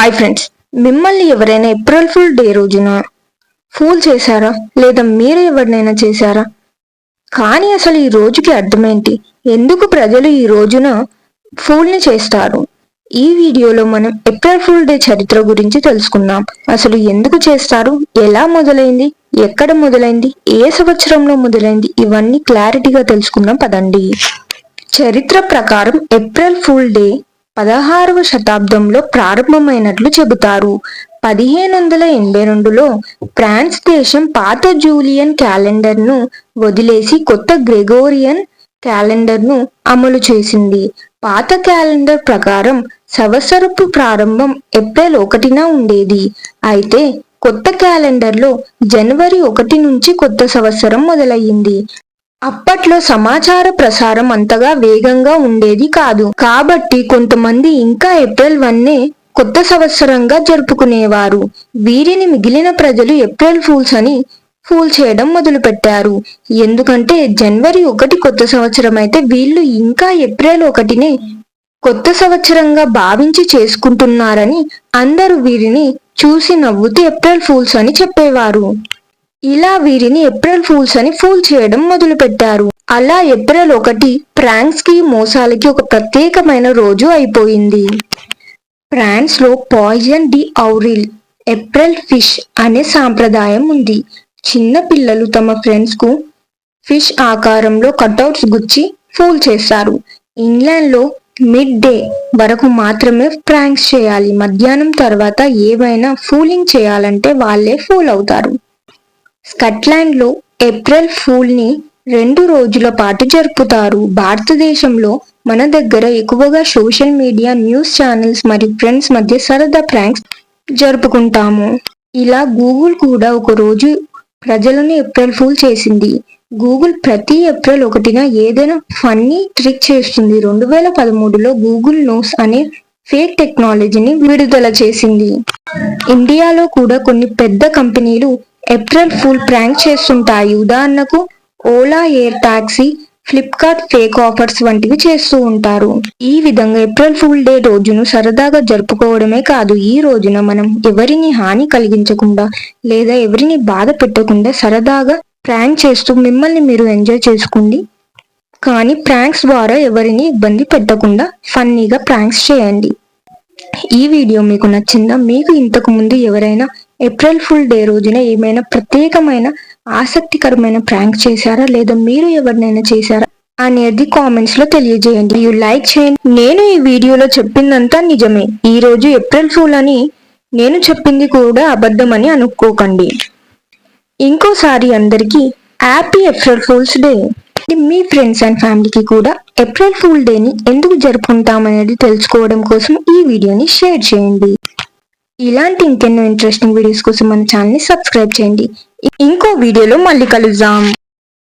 Hi friends మిమ్మల్ని ఎవరైనా April fool day రోజున ఫూల్ చేశారా? లేదా మీరు ఎవరినైనా చేశారా? కానీ అసలు ఈ రోజుకి అర్థమేంటి? ఎందుకు ప్రజలు ఈ రోజున ఫూల్ని చేస్తారు? ఈ వీడియోలో మనం ఏప్రిల్ ఫుల్ డే చరిత్ర గురించి తెలుసుకుందాం. అసలు ఎందుకు చేస్తారు? ఎలా మొదలైంది? ఎక్కడ మొదలైంది? ఏ సంవత్సరంలో మొదలైంది? ఇవన్నీ క్లారిటీగా తెలుసుకుందాం. పదండి. చరిత్ర ప్రకారం ఏప్రిల్ ఫుల్ డే పదహారవ శతాబ్దంలో ప్రారంభమైనట్లు చెబుతారు. పదిహేను వందల ఎనభై రెండులో ఫ్రాన్స్ దేశం పాత జూలియన్ క్యాలెండర్ను వదిలేసి కొత్త గ్రెగోరియన్ క్యాలెండర్ను అమలు చేసింది. పాత క్యాలెండర్ ప్రకారం సంవత్సరపు ప్రారంభం ఏప్రిల్ ఒకటిన ఉండేది. అయితే కొత్త క్యాలెండర్లో జనవరి ఒకటి నుంచి కొత్త సంవత్సరం మొదలయ్యింది. అప్పట్లో సమాచార ప్రసారం అంతగా వేగంగా ఉండేది కాదు. కాబట్టి కొంతమంది ఇంకా ఏప్రిల్ వన్నే కొత్త సంవత్సరంగా జరుపుకునేవారు. వీరిని మిగిలిన ప్రజలు ఏప్రిల్ ఫూల్స్ అని ఫూల్ చేయడం మొదలుపెట్టారు. ఎందుకంటే జనవరి ఒకటి కొత్త సంవత్సరం అయితే వీళ్ళు ఇంకా ఏప్రిల్ ఒకటినే కొత్త సంవత్సరంగా భావించి చేసుకుంటున్నారని అందరూ వీరిని చూసి నవ్వుతూ ఏప్రిల్ ఫూల్స్ అని చెప్పేవారు. ఇలా వీరిని ఏప్రిల్ ఫూల్స్ అని ఫూల్ చేయడం మొదలుపెట్టారు. అలా ఏప్రిల్ ఒకటి ప్రాంక్స్కి మోసాలకి ఒక ప్రత్యేకమైన రోజు అయిపోయింది. ఫ్రాన్స్లో పాయిజన్ డి ఔరిల్ ఏప్రిల్ ఫిష్ అనే సాంప్రదాయం ఉంది. చిన్న పిల్లలు తమ ఫ్రెండ్స్కు ఫిష్ ఆకారంలో కటౌట్స్ గుచ్చి ఫూల్ చేస్తారు. ఇంగ్లాండ్లో మిడ్ డే వరకు మాత్రమే ప్రాంక్స్ చేయాలి. మధ్యాహ్నం తర్వాత ఏవైనా ఫూలింగ్ చేయాలంటే వాళ్ళే ఫూల్ అవుతారు. స్కట్లాండ్లో ఏప్రిల్ ఫూల్ని రెండు రోజుల పాటు జరుపుతారు. భారతదేశంలో మన దగ్గర ఎక్కువగా సోషల్ మీడియా న్యూస్ ఛానల్స్ మరియు ఫ్రెండ్స్ మధ్య సరదా ప్రాంక్స్ జరుపుకుంటాము. ఇలా గూగుల్ కూడా ఒక రోజు ప్రజలను ఏప్రిల్ ఫూల్ చేసింది. గూగుల్ ప్రతి ఏప్రిల్ ఒకటిన ఏదైనా ఫన్నీ ట్రిక్ చేస్తుంది. రెండు వేల పదమూడులో గూగుల్ నోస్ అనే ఫేక్ టెక్నాలజీని విడుదల చేసింది. ఇండియాలో కూడా కొన్ని పెద్ద కంపెనీలు ఏప్రిల్ ఫుల్ ప్రాంక్ చేస్తుంటాయి. ఉదాహరణకు Ola air taxi Flipkart fake offers వంటివి చేస్తూ ఉంటారు. ఈ విధంగా ఏప్రిల్ ఫుల్ డే రోజును సరదాగా జరుపుకోవడమే కాదు ఈ రోజున మనం ఎవరిని హాని కలిగించకుండా లేదా ఎవరిని బాధ పెట్టకుండా సరదాగా ప్రాంక్ చేస్తూ మిమ్మల్ని మీరు ఎంజాయ్ చేసుకోండి. కానీ ప్రాంక్స్ ద్వారా ఎవరిని ఇబ్బంది పెట్టకుండా ఫన్నీగా ప్రాంక్స్ చేయండి. ఈ వీడియో మీకు నచ్చిందా? మీకు ఇంతకు ముందు ఎవరైనా ఏప్రిల్ ఫుల్ డే రోజున ఏమైనా ప్రత్యేకమైన ఆసక్తికరమైన ప్రాంక్ చేశారా? లేదా మీరు ఎవరినైనా చేశారా? అనేది కామెంట్స్లో తెలియజేయండి. యూ లైక్ చేయండి. నేను ఈ వీడియోలో చెప్పిందంతా నిజమే. ఈ రోజు ఏప్రిల్ ఫుల్ అని నేను చెప్పింది కూడా అబద్ధమని అనుకోకండి. ఇంకోసారి అందరికీ హ్యాపీ ఏప్రిల్ ఫూల్స్ డే మీ ఫ్రెండ్స్ అండ్ ఫ్యామిలీకి కూడా ఏప్రిల్ ఫుల్ డేని ఎందుకు జరుపుకుంటామనేది తెలుసుకోవడం కోసం ఈ వీడియోని షేర్ చేయండి. ఇలాంటి ఇంకెన్నో ఇంట్రెస్టింగ్ వీడియోస్ కోసం మన ఛానల్ని సబ్స్క్రైబ్ చేయండి. ఇంకో వీడియోలో మళ్ళీ కలుద్దాం.